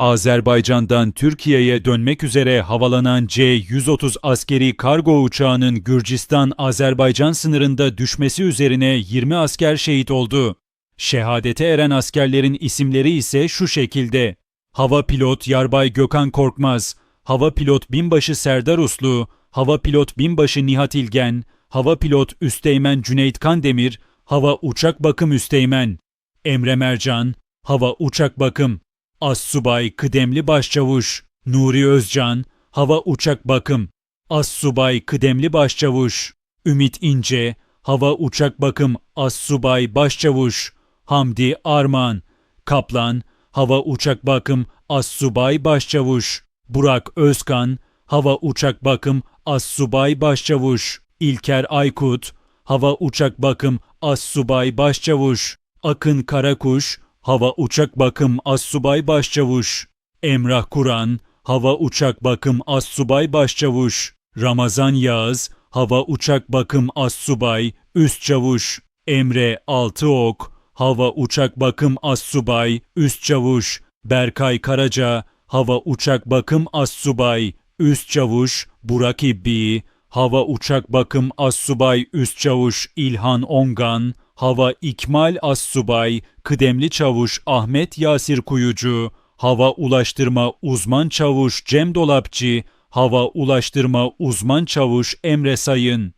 Azerbaycan'dan Türkiye'ye dönmek üzere havalanan C-130 askeri kargo uçağının Gürcistan-Azerbaycan sınırında düşmesi üzerine 20 asker şehit oldu. Şehadete eren askerlerin isimleri ise şu şekilde. Hava pilot Yarbay Gökhan Korkmaz, hava pilot binbaşı Serdar Uslu, hava pilot binbaşı Nihat İlgen, hava pilot Üsteğmen Cüneyt Kandemir, hava uçak bakım Üsteğmen, Emre Mercan, hava uçak bakım, Assubay Kıdemli Başçavuş, Nuri Özcan, hava uçak bakım, Assubay Kıdemli Başçavuş, Ümit İnce, hava uçak bakım. Assubay Başçavuş, Hamdi Arman, Kaplan, hava uçak bakım. Assubay Başçavuş, Burak Özkan, hava uçak bakım. Assubay Başçavuş, İlker Aykut, hava uçak bakım. Assubay Başçavuş, Akın Karakuş, hava uçak bakım Assubay Başçavuş, Emrah Kur'an, hava uçak bakım Assubay Başçavuş, Ramazan Yağız, hava uçak bakım Assubay Üst Çavuş, Emre Altıok, hava uçak bakım Assubay Üst Çavuş, Berkay Karaca, hava uçak bakım Assubay Üst Çavuş, Burak İbbi, hava uçak bakım Assubay Üst Çavuş İlhan Ongan, hava ikmal Assubay Kıdemli Çavuş Ahmet Yasir Kuyucu, hava ulaştırma uzman çavuş Cem Dolapçı, hava ulaştırma uzman çavuş Emre Sayın.